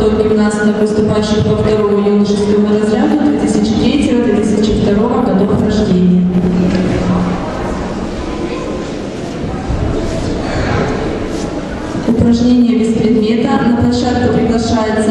потом гимнастов, поступающих во вторую юношескому разряду 2003-2002 годов рождения. Упражнение без предмета. На площадку приглашается